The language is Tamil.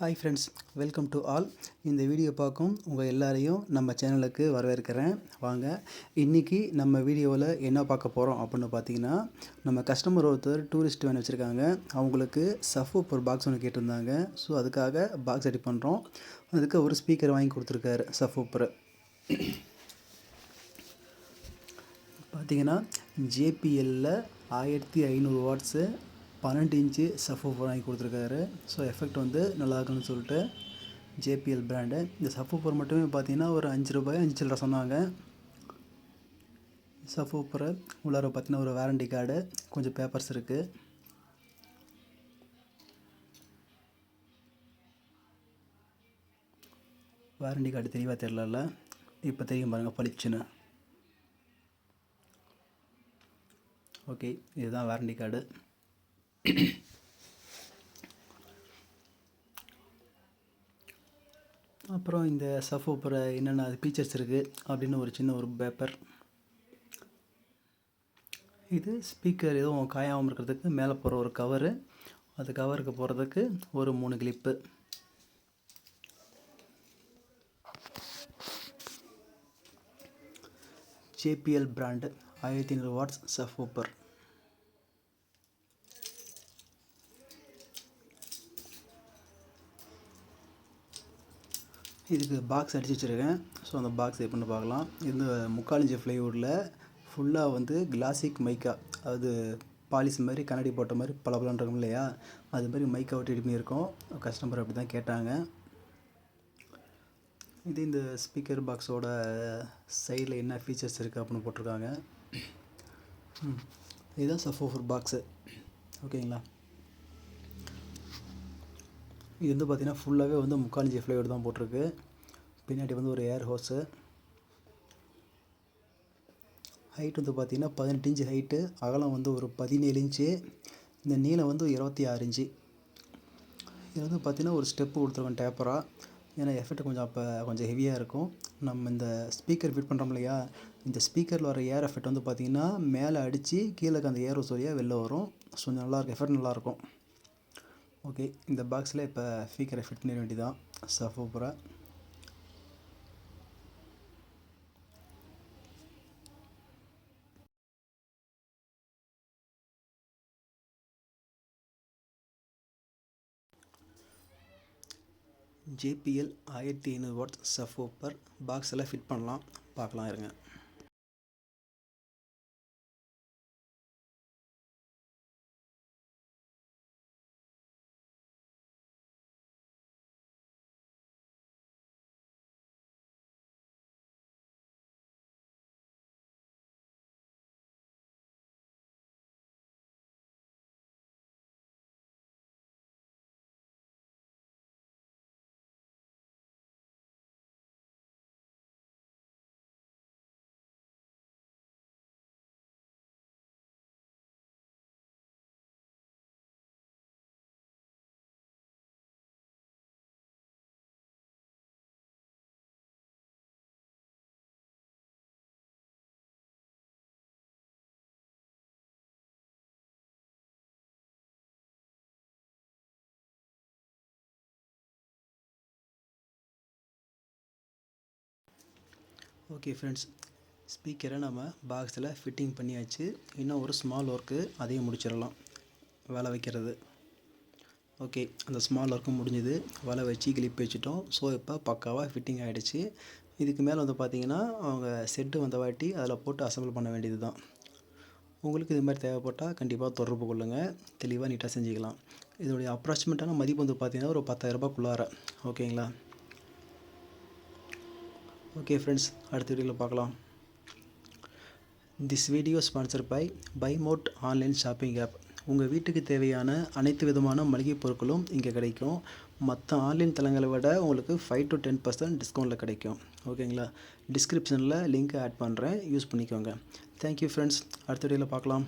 Hi friends welcome to all இந்த வீடியோ பார்க்கும் உங்கள் எல்லாரையும் நம்ம சேனலுக்கு வரவேற்கிறேன். வாங்க இன்றைக்கி நம்ம வீடியோவில் என்ன பார்க்க போகிறோம் அப்படின்னு பார்த்தீங்கன்னா நம்ம கஸ்டமர் ஒருத்தர் டூரிஸ்ட் வேன் வச்சுருக்காங்க. அவங்களுக்கு சஃப் ஒரு பாக்ஸ் ஒன்று கேட்டிருந்தாங்க. ஸோ அதுக்காக பாக்ஸ் ரெடி பண்ணுறோம் அதுக்கு ஒரு ஸ்பீக்கர் வாங்கி கொடுத்துருக்காரு சஃபூப்பர் பார்த்தீங்கன்னா ஜேபிஎல்லில் ஆயிரத்தி ஐநூறு வாட்ஸு பன்னெண்டு இன்ச்சு சஃபூஃபர் வாங்கி கொடுத்துருக்காரு. ஸோ எஃபெக்ட் வந்து நல்லா இருக்குன்னு சொல்லிட்டு ஜேபிஎல் பிராண்டு இந்த சஃபூஃபர் மட்டுமே பார்த்தீங்கன்னா ஒரு அஞ்சு ரூபாய் அஞ்சு சில்லரை சொன்னாங்க. சஃபூஃபரை உள்ளார பார்த்தீங்கன்னா ஒரு வாரண்டி கார்டு கொஞ்சம் பேப்பர்ஸ் இருக்குது வாரண்டி கார்டு தெளிவாக தெரிலல இப்போ தெரியும் பாருங்கள் பளிச்சுன்னு ஓகே இதுதான் வாரண்டி கார்டு அப்புறம் இந்த சஃபோப்பர என்னென்ன அது ஃபீச்சர்ஸ் இருக்குது அப்படின்னு ஒரு சின்ன ஒரு பேப்பர் இது ஸ்பீக்கர் எதுவும் காயாமல் இருக்கிறதுக்கு மேலே போகிற ஒரு கவரு அது கவருக்கு போகிறதுக்கு ஒரு மூணு கிளிப்பு ஜேபிஎல் பிராண்டு ஆயிரத்தி ஐநூறு வாட்ஸ் சஃபோப்பர் இதுக்கு பாக்ஸ் அடித்து வச்சுருக்கேன். ஸோ அந்த பாக்ஸ் எப்படின்னு பார்க்கலாம். இந்த முக்காலிஞ்சி ஃப்ளைவுட்டில் ஃபுல்லாக வந்து கிளாசிக் மைக்கா அது பாலிஸ் மாதிரி கண்ணாடி போட்ட மாதிரி பல பலன் இருக்கும் இல்லையா? அது மாதிரி மைக்கா ஒட்டி பண்ணியிருக்கோம் கஸ்டமர் அப்படி தான் கேட்டாங்க. இது இந்த ஸ்பீக்கர் பாக்ஸோட சைடில் என்ன ஃபீச்சர்ஸ் இருக்குது அப்படின்னு போட்டிருக்காங்க. இதுதான் சஃபோஃபர் பாக்ஸு ஓகேங்களா? இது வந்து பார்த்திங்கன்னா ஃபுல்லாகவே வந்து முக்காலஞ்சி இன்ச்சு தான் போட்டிருக்கு. பின்னாடி வந்து ஒரு ஏர் ஹோஸு ஹைட் வந்து பார்த்திங்கன்னா பதினெட்டு இன்ச்சு ஹைட்டு அகலம் வந்து ஒரு பதினேழு இன்ச்சு இந்த நீளம் வந்து இருபத்தி ஆறு இன்ச்சு இது வந்து பார்த்திங்கன்னா ஒரு ஸ்டெப்பு கொடுத்துருக்கோம் டேப்பராக ஏன்னா எஃபெக்ட் கொஞ்சம் அப்போ கொஞ்சம் ஹெவியாக இருக்கும். நம்ம இந்த ஸ்பீக்கர் ஃபிட் பண்ணுறோம் இல்லையா? இந்த ஸ்பீக்கரில் வர ஏர் எஃபெக்ட் வந்து பார்த்திங்கன்னா மேலே அடித்து கீழே அந்த ஏர் ஹோஸ் வழியாக வெளில வரும். ஸோ நல்லாயிருக்கும் எஃபெக்ட் நல்லாயிருக்கும் ஓகே இந்த பாக்ஸில் இப்போ ஸ்பீக்கரை ஃபிட் பண்ணிட வேண்டியதான் சஃபூப்பராக ஜேபிஎல் ஆயிரத்தி ஐநூறு வாட்ஸ் சஃபோப்பர் பாக்ஸில் ஃபிட் பண்ணலாம். பார்க்கலாம் இருங்க. ஓகே ஃப்ரெண்ட்ஸ் ஸ்பீக்கரை நம்ம பாக்ஸில் ஃபிட்டிங் பண்ணியாச்சு. இன்னும் ஒரு ஸ்மால் ஒர்க்கு அதையும் முடிச்சிடலாம். வேலை வைக்கிறது. ஓகே அந்த ஸ்மால் ஒர்க்கும் முடிஞ்சுது. வலை வச்சு கிளிப் வச்சுட்டோம். ஸோ இப்போ பக்காவாக ஃபிட்டிங் ஆகிடுச்சு இதுக்கு மேலே வந்து பார்த்திங்கன்னா அவங்க செட்டு வந்த வாட்டி அதில் போட்டு அசம்பிள் பண்ண வேண்டியது தான் உங்களுக்கு இது மாதிரி தேவைப்பட்டால் கண்டிப்பாக தொடர்பு கொள்ளுங்கள் தெளிவாக நீட்டாக செஞ்சுக்கலாம். இதோடைய அப்ராக்சிமேட்டான மதிப்பு வந்து பார்த்திங்கன்னா ஒரு பத்தாயிரரூபாக்குள்ளார ஓகேங்களா ஓகே ஃப்ரெண்ட்ஸ் அடுத்த வீடியோவில் பார்க்கலாம். This video sponsor by by mod online shopping app உங்கள் வீட்டுக்கு தேவையான அனைத்து விதமான மளிகை பொருட்களும் இங்கே கிடைக்கும். மற்ற ஆன்லைன் தளங்களை விட உங்களுக்கு ஃபைவ் டு டென் பர்சன்ட் டிஸ்கவுண்ட்டில் கிடைக்கும். ஓகேங்களா டிஸ்கிரிப்ஷனில் லிங்க் ஆட் பண்ணுறேன் யூஸ் பண்ணிக்கோங்க. தேங்க்யூ ஃப்ரெண்ட்ஸ் அடுத்த வீடியோவில் பார்க்கலாம்.